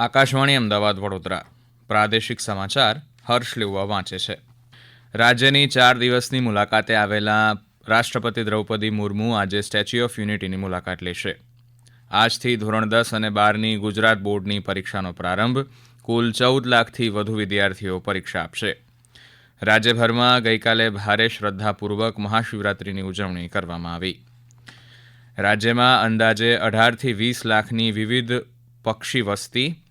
આકાશવાણી અમદાવાદ, વડોદરા. પ્રાદેશિક સમાચાર હર્ષ લેવા વાંચે છે. રાજ્યની ચાર દિવસની મુલાકાતે આવેલા રાષ્ટ્રપતિ દ્રૌપદી મુર્મુ આજે સ્ટેચ્યુ ઓફ યુનિટીની મુલાકાત લેશે. આજથી ધોરણ દસ અને બારની ગુજરાત બોર્ડની પરીક્ષાનો પ્રારંભ, કુલ ચૌદ લાખથી વધુ વિદ્યાર્થીઓ પરીક્ષા આપશે. રાજ્યભરમાં ગઈકાલે ભારે શ્રદ્ધાપૂર્વક મહાશિવરાત્રિની ઉજવણી કરવામાં આવી. રાજ્યમાં અંદાજે અઢારથી વીસ લાખની વિવિધ પક્ષી વસ્તી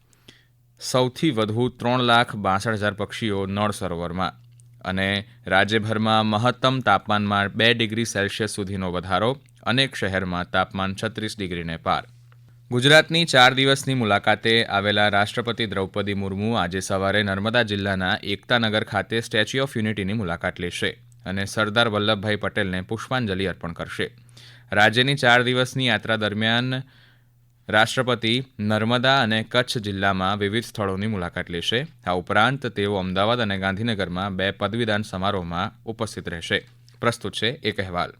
સૌથી વધુ ત્રણ લાખ બાસઠ હજાર પક્ષીઓ નળ સરોવરમાં અને રાજ્યભરમાં મહત્તમ તાપમાનમાં બે ડિગ્રી સેલ્સિયસ સુધીનો વધારો, અનેક શહેરમાં તાપમાન છત્રીસ ડિગ્રીને પાર. ગુજરાતની ચાર દિવસની મુલાકાતે આવેલા રાષ્ટ્રપતિ દ્રૌપદી મુર્મુ આજે સવારે નર્મદા જિલ્લાના એકતાનગર ખાતે સ્ટેચ્યુ ઓફ યુનિટીની મુલાકાત લેશે અને સરદાર વલ્લભભાઈ પટેલને પુષ્પાંજલિ અર્પણ કરશે. રાજ્યની ચાર દિવસની યાત્રા દરમિયાન રાષ્ટ્રપતિ નર્મદા અને કચ્છ જિલ્લામાં વિવિધ સ્થળોની મુલાકાત લેશે. આ ઉપરાંત તેઓ અમદાવાદ અને ગાંધીનગરમાં બે પદવીદાન સમારોહમાં ઉપસ્થિત રહેશે. પ્રસ્તુત છે એક અહેવાલ.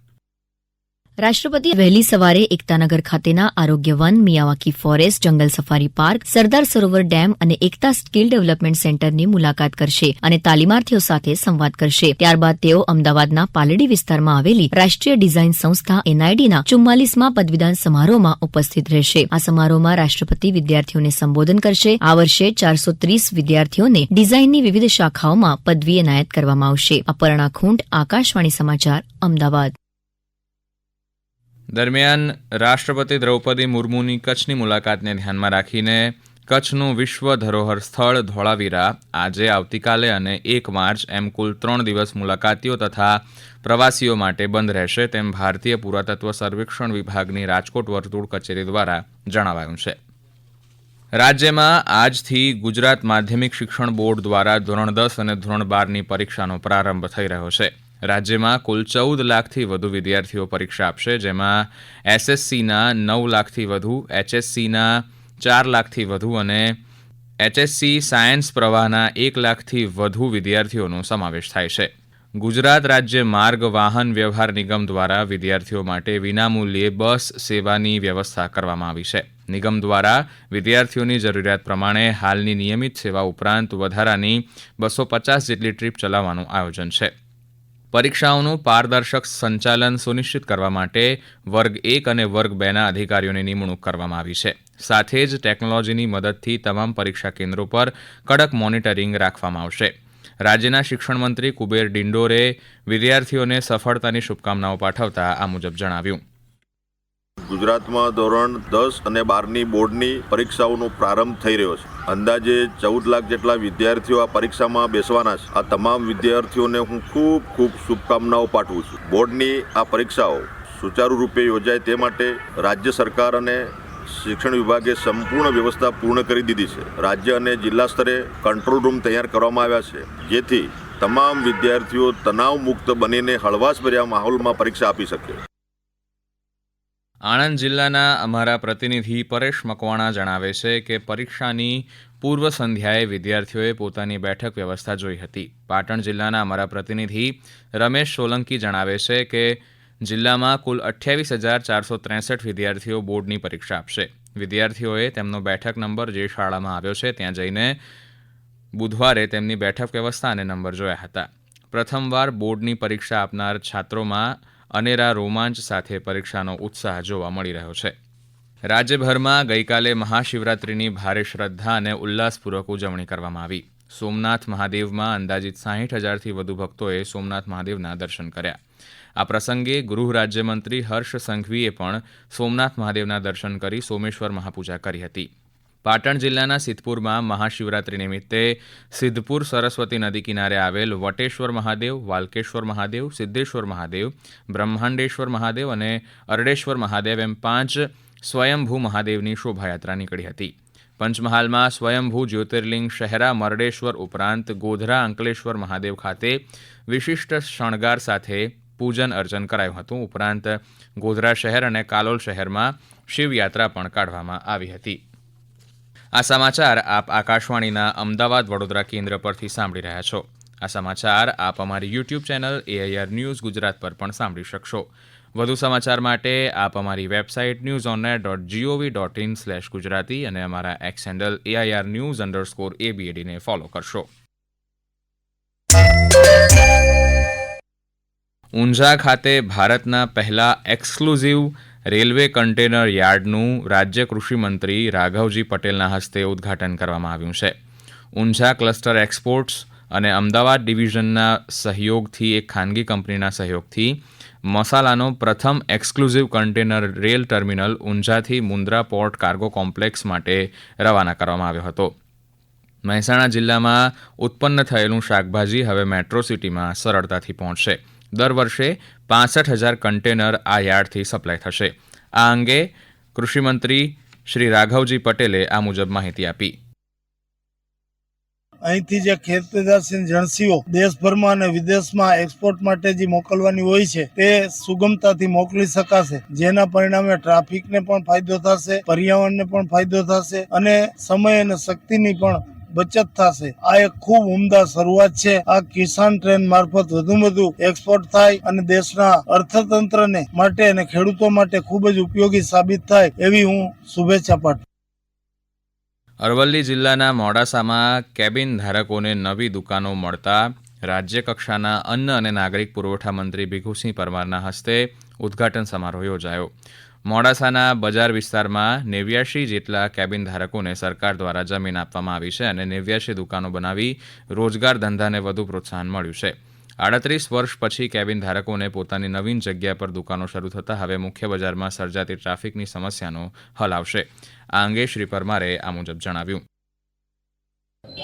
રાષ્ટ્રપતિ વહેલી સવારે એકતાનગર ખાતેના Arogya Van Miyawaki forest jungle safari park, Sardar Sarovar dam અને એકતા સ્કિલ ડેવલપમેન્ટ સેન્ટરની મુલાકાત કરશે અને તાલીમાર્થીઓ સાથે સંવાદ કરશે. ત્યારબાદ તેઓ અમદાવાદના પાલડી વિસ્તારમાં આવેલી રાષ્ટ્રીય ડિઝાઇન સંસ્થા એનઆઈડીના ચુમ્માલીસમાં પદવીદાન સમારોહમાં ઉપસ્થિત રહેશે. આ સમારોહમાં રાષ્ટ્રપતિ વિદ્યાર્થીઓને સંબોધન કરશે. આ વર્ષે ચારસો ત્રીસ વિદ્યાર્થીઓને ડિઝાઇનની વિવિધ શાખાઓમાં પદવી એનાયત કરવામાં આવશે. અપર્ણા ખૂંટ આકાશવાણી સમાચાર, અમદાવાદ. દરમિયાન રાષ્ટ્રપતિ દ્રૌપદી મુર્મુની કચ્છની મુલાકાતને ધ્યાનમાં રાખીને કચ્છનું વિશ્વ ધરોહર સ્થળ ધોળાવીરા આજે આવતીકાલે અને એક માર્ચ એમ કુલ ત્રણ દિવસ મુલાકાતીઓ તથા પ્રવાસીઓ માટે બંધ રહેશે તેમ ભારતીય પુરાતત્વ સર્વેક્ષણ વિભાગની રાજકોટ વર્તુળ કચેરી દ્વારા જણાવાયું છે. રાજ્યમાં આજથી ગુજરાત માધ્યમિક શિક્ષણ બોર્ડ દ્વારા ધોરણ દસ અને ધોરણ બારની પરીક્ષાનો પ્રારંભ થઈ રહ્યો છે. રાજ્યમાં કુલ ચૌદ લાખથી વધુ વિદ્યાર્થીઓ પરીક્ષા આપશે, જેમાં એસએસસીના નવ લાખથી વધુ, એચએસસીના ચાર લાખથી વધુ અને એચએસસી સાયન્સ પ્રવાહના એક લાખથી વધુ વિદ્યાર્થીઓનો સમાવેશ થાય છે. ગુજરાત રાજ્ય માર્ગ વાહન વ્યવહાર નિગમ દ્વારા વિદ્યાર્થીઓ માટે વિનામૂલ્યે બસ સેવાની વ્યવસ્થા કરવામાં આવી છે. નિગમ દ્વારા વિદ્યાર્થીઓની જરૂરિયાત પ્રમાણે હાલની નિયમિત સેવા ઉપરાંત વધારાની બસો પચાસ જેટલી ટ્રીપ ચલાવવાનું આયોજન છે. પરીક્ષાઓનું પારદર્શક સંચાલન સુનિશ્ચિત કરવા માટે વર્ગ એક અને વર્ગ બેના અધિકારીઓની નિમણૂક કરવામાં આવી છે. સાથે જ ટેકનોલોજીની મદદથી તમામ પરીક્ષા કેન્દ્રો પર કડક મોનિટરિંગ રાખવામાં આવશે. રાજ્યના શિક્ષણ મંત્રી કુબેર ડિંડોરે વિદ્યાર્થીઓને સફળતાની શુભકામનાઓ પાઠવતા આ મુજબ જણાવ્યું. ગુજરાતમાં ધોરણ દસ અને બારની બોર્ડની પરીક્ષાઓનો પ્રારંભ થઈ રહ્યો છે. અંદાજે ચૌદ લાખ જેટલા વિદ્યાર્થીઓ આ પરીક્ષામાં બેસવાના છે. આ તમામ વિદ્યાર્થીઓને હું ખૂબ ખૂબ શુભકામનાઓ પાઠવું છું. બોર્ડની આ પરીક્ષાઓ સુચારુ રૂપે યોજાય તે માટે રાજ્ય સરકાર અને શિક્ષણ વિભાગે સંપૂર્ણ વ્યવસ્થા પૂર્ણ કરી દીધી છે. રાજ્ય અને જિલ્લા સ્તરે કંટ્રોલ રૂમ તૈયાર કરવામાં આવ્યા છે. જેથી તમામ વિદ્યાર્થીઓ તણાવ મુક્ત બનીને હળવાશભર્યા માહોલમાં પરીક્ષા આપી શકે. આણંદ જિલ્લાના અમારા પ્રતિનિધિ પરેશ મકવાણા જણાવે છે કે પરીક્ષાની પૂર્વ સંધ્યાએ વિદ્યાર્થીઓએ પોતાની બેઠક વ્યવસ્થા જોઈ હતી. પાટણ જિલ્લાના અમારા પ્રતિનિધિ રમેશ સોલંકી જણાવે છે કે જિલ્લામાં કુલ અઠ્યાવીસ હજાર ચારસો ત્રેસઠ વિદ્યાર્થીઓ બોર્ડની પરીક્ષા આપશે. વિદ્યાર્થીઓએ તેમનો બેઠક નંબર જે શાળામાં આવ્યો છે ત્યાં જઈને બુધવારે તેમની બેઠક વ્યવસ્થા અને નંબર જોયા હતા. પ્રથમવાર બોર્ડની પરીક્ષા આપનાર છાત્રોમાં અનેરા રોમાંચ સાથે પરીક્ષાનો ઉત્સાહ જોવા મળી રહ્યો છે. રાજ્યભરમાં ગઈકાલે મહાશિવરાત્રિની ભારે શ્રદ્ધા અને ઉલ્લાસપૂર્વક ઉજવણી કરવામાં આવી. સોમનાથ મહાદેવમાં અંદાજિત સાહીઠ હજારથી વધુ ભક્તોએ સોમનાથ મહાદેવના દર્શન કર્યા. આ પ્રસંગે ગૃહ રાજ્યમંત્રી હર્ષ સંઘવીએ પણ સોમનાથ મહાદેવના દર્શન કરી સોમેશ્વર મહાપૂજા કરી હતી. પાટણ જિલ્લાના સિદ્ધપુરમાં મહાશિવરાત્રિ નિમિત્તે સિદ્ધપુર સરસ્વતી નદી કિનારે આવેલ વટેશ્વર મહાદેવ, વાલકેશ્વર મહાદેવ, સિદ્ધેશ્વર મહાદેવ, બ્રહ્માંડેશ્વર મહાદેવ અને અરડેશ્વર મહાદેવ એમ પાંચ સ્વયંભૂ મહાદેવની શોભાયાત્રા નીકળી હતી. પંચમહાલમાં સ્વયંભૂ જ્યોતિર્લિંગ શહેરા મરડેશ્વર ઉપરાંત ગોધરા અંકલેશ્વર મહાદેવ ખાતે વિશિષ્ટ શણગાર સાથે પૂજન અર્ચન કરાયું હતું. ઉપરાંત ગોધરા શહેર અને કાલોલ શહેરમાં શિવયાત્રા પણ કાઢવામાં આવી હતી. આ સમાચાર આપ આકાશવાણીના અમદાવાદ વડોદરા કેન્દ્ર પરથી સાંભળી રહ્યા છો. આ સમાચાર આપ અમારી YouTube channel AIR news Gujarat પર પણ સાંભળી શકશો. વધુ સમાચાર માટે આપ અમારી website news online dot GOV dot in slash Gujarati અને અમારા X handle AIR news underscore એબીએડીને follow કરશો. ઊંઝા ખાતે ભારતના પહેલા એક્સક્લુઝિવ રેલવે કન્ટેનર યાર્ડનું રાજ્ય કૃષિ મંત્રી રાઘવજી પટેલના હસ્તે ઉદ્ઘાટન કરવામાં આવ્યું છે. ઊંઝા ક્લસ્ટર એક્સપોર્ટ્સ અને અમદાવાદ ડિવિઝનના સહયોગથી, એક ખાનગી કંપનીના સહયોગથી, મસાલાનો પ્રથમ એક્સક્લુઝિવ કન્ટેનર રેલ ટર્મિનલ ઊંઝાથી મુન્દ્રા પોર્ટ કાર્ગો કોમ્પ્લેક્સ માટે રવાના કરવામાં આવ્યો હતો. મહેસાણા જિલ્લામાં ઉત્પન્ન થયેલું શાકભાજી હવે મેટ્રો સિટીમાં સરળતાથી પહોંચશે. દર વર્ષે પાસઠ હજાર કન્ટેનર આ યાર્ડથી સપ્લાય થશે. આ અંગે કૃષિમંત્રી શ્રી રાઘવજી પટેલે આ મુજબ માહિતી આપી. અહીંથી જે ખેત પેદાશીન જણસીઓ દેશભરમાં અને વિદેશમાં એક્સપોર્ટ માટે જે મોકલવાની હોય છે, તે સુગમતાથી મોકલી શકાશે. જેના પરિણામે ટ્રાફિકને પણ ફાયદો થશે, પર્યાવરણને પણ ફાયદો થશે અને સમય અને શક્તિની પણ બચત થશે. આ એક ખૂબ ઉમદા શરૂઆત છે. આ કિસાન ટ્રેન મારફત વધુ વધુ એક્સપોર્ટ થાય અને દેશના અર્થતંત્રને માટે અને ખેડૂતો માટે ખૂબ જ ઉપયોગી સાબિત થાય એવી હું શુભેચ્છા પાઠવું અરવલ્લી જિલ્લાના મોડાસામાં કેબિન ધારકોને નવી દુકાનો મળતા રાજ્ય કક્ષાના અન્ન અને નાગરિક પુરવઠા મંત્રી ભીખુસિંહ પરમારના હસ્તે ઉદ્ઘાટન સમારોહ યોજાયો. મોડાસાના બજાર વિસ્તારમાં નેવ્યાશી જેટલા કેબિન ધારકોને સરકાર દ્વારા જમીન આપવામાં આવી છે અને નેવ્યાશી દુકાનો બનાવી રોજગાર ધંધાને વધુ પ્રોત્સાહન મળ્યું છે. આડત્રીસ વર્ષ પછી કેબિન ધારકોને પોતાની નવીન જગ્યા પર દુકાનો શરૂ થતાં હવે મુખ્ય બજારમાં સર્જાતી ટ્રાફિકની સમસ્યાનો હલ આવશે. આ અંગે શ્રી પરમારે આ મુજબ જણાવ્યું.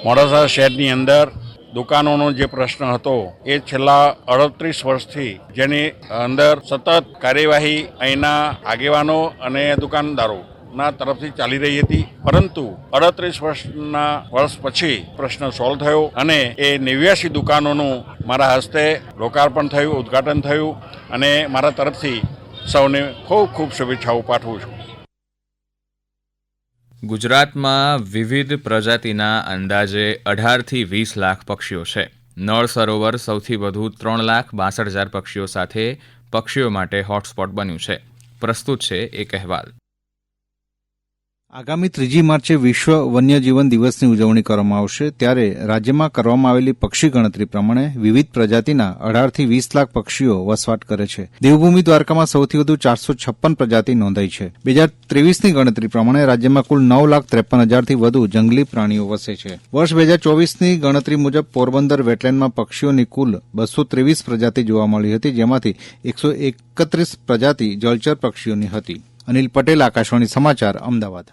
મોડાસા શહેરની અંદર દુકાનોનો જે પ્રશ્ન હતો, એ છેલ્લા અડત્રીસ વર્ષથી જેની અંદર સતત કાર્યવાહી અહીંના આગેવાનો અને દુકાનદારો ના તરફથી ચાલી રહી હતી. પરંતુ અડત્રીસ વર્ષના વર્ષ પછી પ્રશ્ન સોલ્વ થયો અને એ નેવ્યાસી દુકાનોનું મારા હસ્તે લોકાર્પણ થયું, ઉદ્ઘાટન થયું અને મારા તરફથી સૌને ખૂબ ખૂબ શુભેચ્છાઓ પાઠવું છું. ગુજરાતમાં વિવિધ પ્રજાતિના અંદાજે અઢારથી વીસ લાખ પક્ષીઓ છે. નળ સરોવર સૌથી વધુ ત્રણ લાખ બાસઠ હજાર પક્ષીઓ સાથે પક્ષીઓ માટે હોટસ્પોટ બન્યું છે. પ્રસ્તુત છે એક અહેવાલ આગામી ત્રીજી માર્ચે વિશ્વ વન્યજીવન દિવસની ઉજવણી કરવામાં આવશે. ત્યારે રાજ્યમાં કરવામાં આવેલી પક્ષી ગણતરી પ્રમાણે વિવિધ પ્રજાતિના અઢારથી વીસ લાખ પક્ષીઓ વસવાટ કરે છે. દેવભૂમિ દ્વારકામાં સૌથી વધુ ચારસો છપ્પન પ્રજાતિ નોંધાઈ છે. બે હજાર ત્રેવીસની ગણતરી પ્રમાણે રાજ્યમાં કુલ નવ લાખ ત્રેપન હજારથી વધુ જંગલી પ્રાણીઓ વસે છે. વર્ષ બે હજાર ચોવીસની ગણતરી મુજબ પોરબંદર વેટલેન્ડમાં પક્ષીઓની કુલ બસો ત્રેવીસ પ્રજાતિ જોવા મળી હતી, જેમાંથી એકસો એકત્રીસ પ્રજાતિ જળચર પક્ષીઓની હતી. અનિલ પટેલ, આકાશવાણી સમાચાર, અમદાવાદ.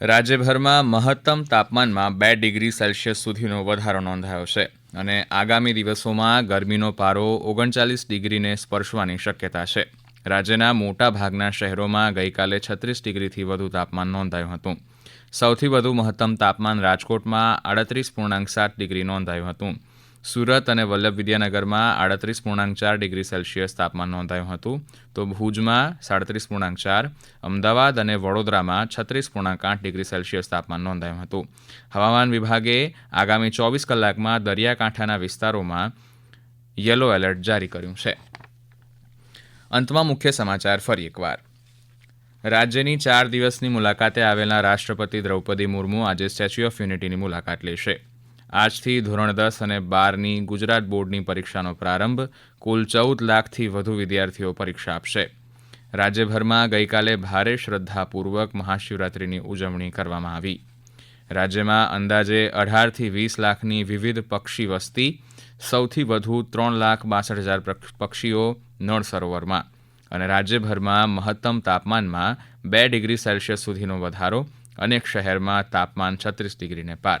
રાજ્યભરમાં મહત્તમ તાપમાનમાં બે ડિગ્રી સેલ્સિયસ સુધીનો વધારો નોંધાયો છે અને આગામી દિવસોમાં ગરમીનો પારો ઓગણચાલીસ ડિગ્રીને સ્પર્શવાની શક્યતા છે. રાજ્યના મોટા ભાગના શહેરોમાં ગઈકાલે છત્રીસ ડિગ્રીથી વધુ તાપમાન નોંધાયું હતું. સૌથી વધુ મહત્તમ તાપમાન રાજકોટમાં આડત્રીસ પૂર્ણાંક સાત ડિગ્રી નોંધાયું હતું. સુરત અને વલ્લભ વિદ્યાનગરમાં આડત્રીસ પૂર્ણાંક ચાર ડિગ્રી સેલ્સિયસ તાપમાન નોંધાયું હતું. તો ભુજમાં સાડત્રીસ પૂર્ણાંક ચાર, અમદાવાદ અને વડોદરામાં છત્રીસ પૂર્ણાંક આઠ ડિગ્રી સેલ્સિયસ તાપમાન નોંધાયું હતું. હવામાન વિભાગે આગામી ચોવીસ કલાકમાં દરિયાકાંઠાના વિસ્તારોમાં યલો એલર્ટ જારી કર્યું છે. અંતમાં મુખ્ય સમાચાર ફરી એકવાર. રાજ્યની ચાર દિવસની મુલાકાતે આવેલા રાષ્ટ્રપતિ દ્રૌપદી મુર્મુ આજે સ્ટેચ્યુ ઓફ યુનિટીની મુલાકાત લેશે. આજથી ધોરણ દસ અને બારની ગુજરાત બોર્ડની પરીક્ષાનો પ્રારંભ કુલ ચૌદ લાખથી વધુ વિદ્યાર્થીઓ પરીક્ષા આપશે. રાજ્યભરમાં ગઈકાલે ભારે શ્રદ્ધાપૂર્વક મહાશિવરાત્રિની ઉજવણી કરવામાં આવી. રાજ્યમાં અંદાજે અઢારથી વીસ લાખની વિવિધ પક્ષી વસ્તી, સૌથી વધુ ત્રણ લાખ બાસઠ હજાર પક્ષીઓ નળ સરોવરમાં અને રાજ્યભરમાં મહત્તમ તાપમાનમાં બે ડિગ્રી સેલ્સિયસ સુધીનો વધારો અનેક શહેરમાં તાપમાન છત્રીસ ડિગ્રીને પાર.